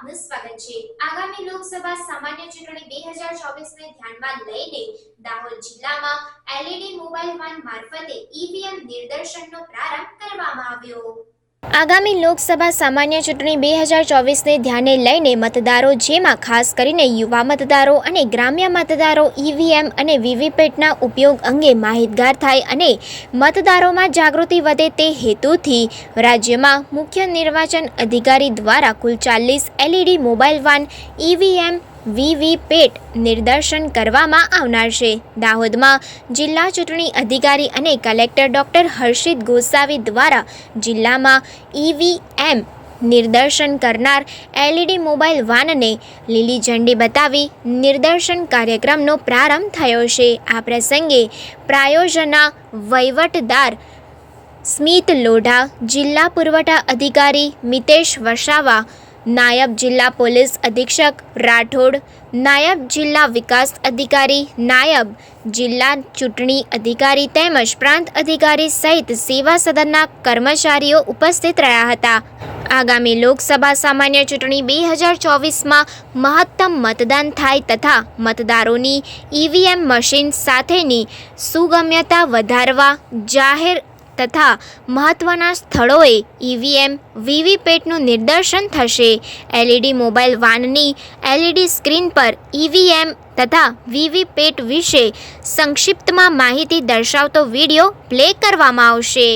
આપનું સ્વાગત છે. આગામી લોકસભા સામાન્ય ચૂંટણી 2024 ને ધ્યાનમાં લઈને દાહોદ જિલ્લામાં એલઈડી મોબાઈલ વાન મારફતે ઈવીએમ નિર્દર્શનનો પ્રારંભ કરવામાં આવ્યો. આગામી લોકસભા સામાન્ય ચૂંટણી બે હજાર ચોવીસને ધ્યાને લઈને મતદારો, જેમાં ખાસ કરીને યુવા મતદારો અને ગ્રામ્ય મતદારો ઈવીએમ અને વીવીપેટના ઉપયોગ અંગે માહિતગાર થાય અને મતદારોમાં જાગૃતિ વધે તે હેતુથી રાજ્યમાં મુખ્ય નિર્વાચન અધિકારી દ્વારા કુલ ચાલીસ LED, mobile van EVM VVPAT નિદર્શન કરવામાં આવનાર છે. દાહોદમાં જિલ્લા ચૂંટણી અધિકારી અને કલેક્ટર ડોક્ટર હર્ષિત ગોસાવી દ્વારા જિલ્લામાં ઈવીએમ નિદર્શન કરનાર એલઈડી મોબાઈલ વાનને લીલી ઝંડી બતાવી નિદર્શન કાર્યક્રમનો પ્રારંભ થયો છે. આ પ્રસંગે પ્રાયોજના વહીવટદાર સ્મિત લોઢા, જિલ્લા પુરવઠા અધિકારી મિતેશ વસાવા નાયબ જિલ્લા પોલીસ અધિક્ષક રાઠોડ, નાયબ જિલ્લા વિકાસ અધિકારી નાયબ, જિલ્લા ચૂંટણી અધિકારી તેમજ પ્રાંત અધિકારી સહિત સેવા સદનના કર્મચારીઓ ઉપસ્થિત રહ્યા હતા. આગામી લોકસભા સામાન્ય ચૂંટણી બે હજાર ચોવીસમાં મહત્તમ મતદાન થાય તથા મતદારોની ઈવીએમ મશીન સાથેની સુગમ્યતા વધારવા જાહેર તથા મહત્ત્વના સ્થળોએ ઈવીએમ વીવીપેટનું નિદર્શન થશે. એલઈડી મોબાઈલ વાનની એલઈડી સ્ક્રીન પર ઈવીએમ તથા વીવીપેટ વિશે સંક્ષિપ્તમાં માહિતી દર્શાવતો વીડિયો પ્લે કરવામાં આવશે.